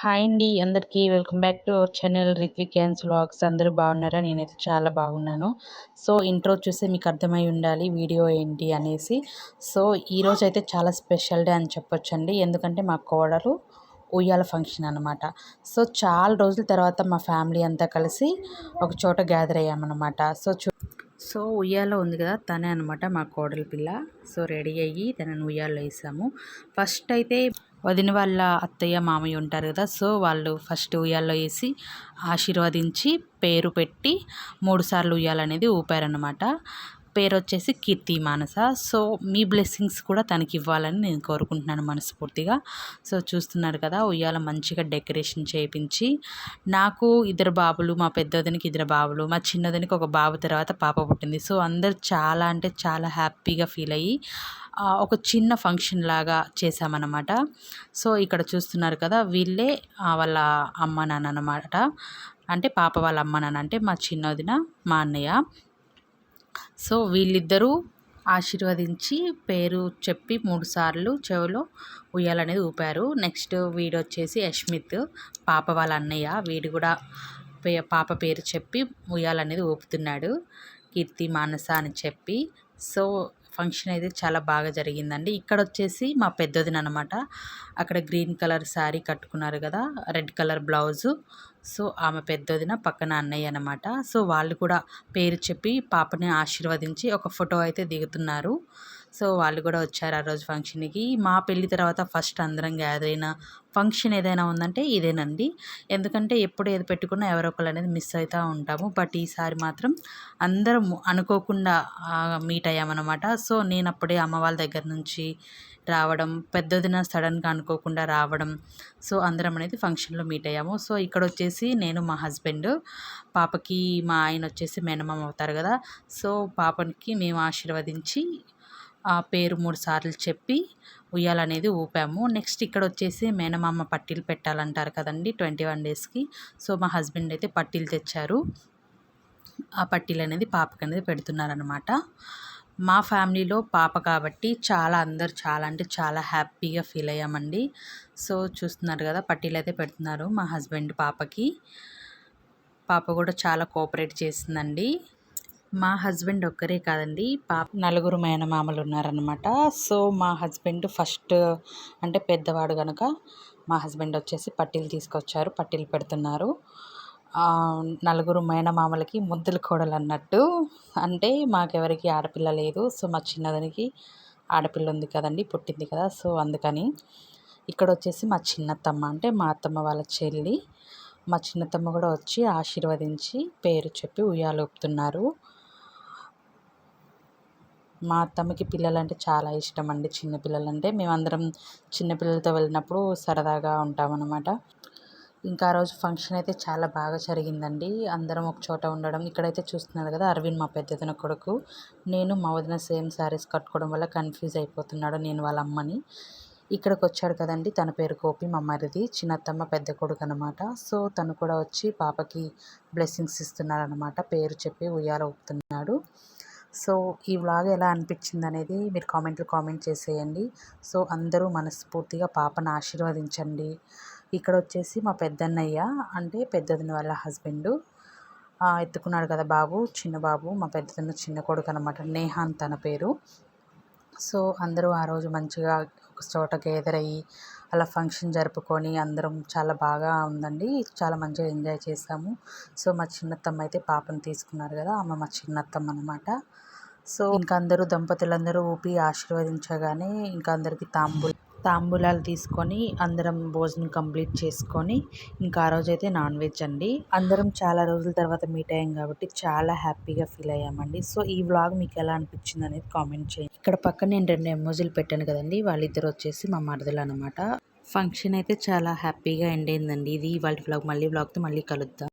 Hi అండి అందరికీ welcome back to our channel Rithvik cans vlogs. అందరూ బాగున్నారా? నేనైతే చాలా బాగున్నాను. సో ఇంట్రో చూస్తే మీకు అర్థమై ఉండాలి వీడియో ఏంటి అనేసి. సో ఈరోజు అయితే చాలా స్పెషల్ డే అని చెప్పొచ్చండి. ఎందుకంటే మా కోడలు ఉయ్యాల ఫంక్షన్ అనమాట సో చాలా రోజుల తర్వాత మా ఫ్యామిలీ అంతా కలిసి ఒక చోట గ్యాదర్ అయ్యామన్నమాట. సో చూ సో ఉయ్యాల ఉంది కదా తనే అనమాట మా కోడలి పిల్ల. సో రెడీ అయ్యి తనని ఉయ్యాలో వేసాము. ఫస్ట్ అయితే వదిన వాళ్ళ అత్తయ్య మామయ్య ఉంటారు కదా. సో వాళ్ళు ఫస్ట్ ఉయ్యాల్లో వేసి ఆశీర్వదించి పేరు పెట్టి మూడుసార్లు ఉయ్యాలనేది ఊపారనమాట పేరు వచ్చేసి కీర్తి మానస. సో మీ బ్లెస్సింగ్స్ కూడా తనకి ఇవ్వాలని నేను కోరుకుంటున్నాను మనస్ఫూర్తిగా. సో చూస్తున్నారు కదా ఉయ్యాల మంచిగా డెకరేషన్ చేయించి నాకు ఇద్దరు బాబులు మా పెద్దోదనికి ఇద్దరు బాబులు మా చిన్నదనికి ఒక బాబు తర్వాత పాప పుట్టింది. సో అందరు చాలా అంటే చాలా హ్యాపీగా ఫీల్ అయ్యి ఒక చిన్న ఫంక్షన్ లాగా చేశామన్నమాట. సో ఇక్కడ చూస్తున్నారు కదా వీళ్ళే వాళ్ళ అమ్మ నాన్న అనమాట అంటే పాప వాళ్ళ అమ్మ నాన్న అంటే మా చిన్నదిన మా అన్నయ్య. సో వీళ్ళిద్దరూ ఆశీర్వదించి పేరు చెప్పి మూడు సార్లు చెవిలో ఉయ్యాలనేది ఊపారు. నెక్స్ట్ వీడు వచ్చేసి యష్మిత్ పాప వాళ్ళ అన్నయ్య. వీడు కూడా పాప పేరు చెప్పి ఉయ్యాలనేది ఊపుతున్నాడు. కీర్తి మానస అని చెప్పి. సో ఫంక్షన్ అయితే చాలా బాగా జరిగిందండి. ఇక్కడ వచ్చేసి మా పెద్దదిన అనమాట అక్కడ గ్రీన్ కలర్ శారీ కట్టుకున్నారు కదా రెడ్ కలర్ బ్లౌజు. సో ఆమె పెద్దదిన పక్కన అన్నయ్య అనమాట సో వాళ్ళు కూడా పేరు చెప్పి పాపని ఆశీర్వదించి ఒక ఫోటో అయితే దిగుతున్నారు. సో వాళ్ళు కూడా వచ్చారు ఆ రోజు ఫంక్షన్కి మా పెళ్ళి తర్వాత ఫస్ట్ అందరం గ్యాదర్ అయిన ఫంక్షన్ ఏదైనా ఉందంటే ఇదేనండి. ఎందుకంటే ఎప్పుడు ఏది పెట్టుకున్నా ఎవరో ఒకరు అనేది మిస్ అవుతూ ఉంటాము. బట్ ఈసారి మాత్రం అందరం అనుకోకుండా మీట్ అయ్యామన్నమాట. సో నేను అప్పుడే అమ్మ వాళ్ళ దగ్గర నుంచి రావడం పెద్దదిన సడన్గా అనుకోకుండా రావడం. సో అందరం అనేది ఫంక్షన్లో మీట్ అయ్యాము. సో ఇక్కడ వచ్చేసి నేను మా హస్బెండ్. పాపకి మా ఆయన వచ్చేసి మేనమామ అవుతారు కదా. సో పాపకి మేము ఆశీర్వదించి ఆ పేరు మూడు సార్లు చెప్పి ఉయ్యాలనేది ఊపాము. నెక్స్ట్ ఇక్కడ వచ్చేసి మేనమామ పట్టీలు పెట్టాలంటారు కదండి ట్వంటీ వన్ డేస్కి. సో మా హస్బెండ్ అయితే పట్టీలు తెచ్చారు. ఆ పట్టీలు అనేది పాపకి అనేది పెడుతున్నారనమాట మా ఫ్యామిలీలో పాప కాబట్టి చాలా అందరు చాలా అంటే చాలా హ్యాపీగా ఫీల్ అయ్యామండి. సో చూస్తున్నారు కదా పట్టీలు అయితే పెడుతున్నారు మా హస్బెండ్ పాపకి. పాప కూడా చాలా కోఆపరేట్ చేసిందండి మా హస్బెండ్ ఒక్కరే కాదండి పాప నలుగురు మేనమామలు ఉన్నారనమాట సో మా హస్బెండ్ ఫస్ట్ అంటే పెద్దవాడు కనుక మా హస్బెండ్ వచ్చేసి పట్టీలు తీసుకొచ్చారు పట్టీలు పెడుతున్నారు. నలుగురు మేనమామలకి ముద్దుల కోడలు అన్నట్టు అంటే మాకెవరికి ఆడపిల్ల లేదు. సో మా చిన్నదానికి ఆడపిల్ల ఉంది కదండి పుట్టింది కదా. సో అందుకని ఇక్కడ వచ్చేసి మా చిన్నత్తమ్మ అంటే మా అత్తమ్మ వాళ్ళ చెల్లి మా చిన్నతమ్మ కూడా వచ్చి ఆశీర్వదించి పేరు చెప్పి ఉయ్యాలోపుతున్నారు. మా అత్తమ్మకి పిల్లలంటే చాలా ఇష్టం అండి చిన్నపిల్లలంటే. మేమందరం చిన్నపిల్లలతో వెళ్ళినప్పుడు సరదాగా ఉంటామన్నమాట. ఇంకా ఆ రోజు ఫంక్షన్ అయితే చాలా బాగా జరిగిందండి. అందరం ఒక చోట ఉండడం. ఇక్కడైతే చూస్తున్నారు కదా అరవింద్ మా పెద్దదిన కొడుకు. నేను మా వదిన సేమ్ శారీస్ కట్టుకోవడం వల్ల కన్ఫ్యూజ్ అయిపోతున్నాడు నేను వాళ్ళ అమ్మని. ఇక్కడికి వచ్చాడు కదండి. తన పేరు గోపి మా మరిది చిన్నత్తమ్మ పెద్ద కొడుకు అనమాట సో తను కూడా వచ్చి పాపకి బ్లెస్సింగ్స్ ఇస్తున్నారనమాట పేరు చెప్పి ఉయ్యాల ఊపుతున్నాడు. సో ఈ వ్లాగ్ ఎలా అనిపించింది అనేది మీరు కామెంట్లు కామెంట్ చేసేయండి. సో అందరూ మనస్ఫూర్తిగా పాపను ఆశీర్వదించండి. ఇక్కడ వచ్చేసి మా పెద్దన్నయ్య అంటే పెద్దదిన వాళ్ళ హస్బెండ్ ఎత్తుకున్నాడు కదా బాబు చిన్న బాబు మా పెద్దదిన చిన్న కొడుకు అనమాట నేహాన్ తన పేరు. సో అందరూ ఆ రోజు మంచిగా ఒక చోట గేదర్ అయ్యి అలా ఫంక్షన్ జరుపుకొని అందరం చాలా బాగా ఉందండి చాలా మంచిగా ఎంజాయ్ చేసాము. సో మా చిన్నత్తమ్మ అయితే పాపను తీసుకున్నారు కదా ఆమె మా చిన్నత్తమ్మ అనమాట సో ఇంకా అందరూ దంపతులందరూ ఊపి ఆశీర్వదించగానే ఇంకా అందరికీ తాంబూలు తాంబూలాలు తీసుకొని అందరం భోజనం కంప్లీట్ చేసుకొని ఇంకా ఆ రోజు అయితే నాన్ వెజ్ అండి. అందరం చాలా రోజుల తర్వాత మీట్ అయ్యాం కాబట్టి చాలా హ్యాపీగా ఫీల్ అయ్యామండి. సో ఈ వ్లాగ్ మీకు ఎలా అనిపించింది అనేది కామెంట్ చేయండి. ఇక్కడ పక్కన నేను రెండు ఎమోజీలు పెట్టాను కదండి వాళ్ళిద్దరు వచ్చేసి మా మరదలు అనమాట ఫంక్షన్ అయితే చాలా హ్యాపీగా ఎండ్ అయిందండి. ఇది వాళ్ళ వ్లాగ్ మళ్ళీ వ్లాగ్తో మళ్ళీ కలుద్దాం.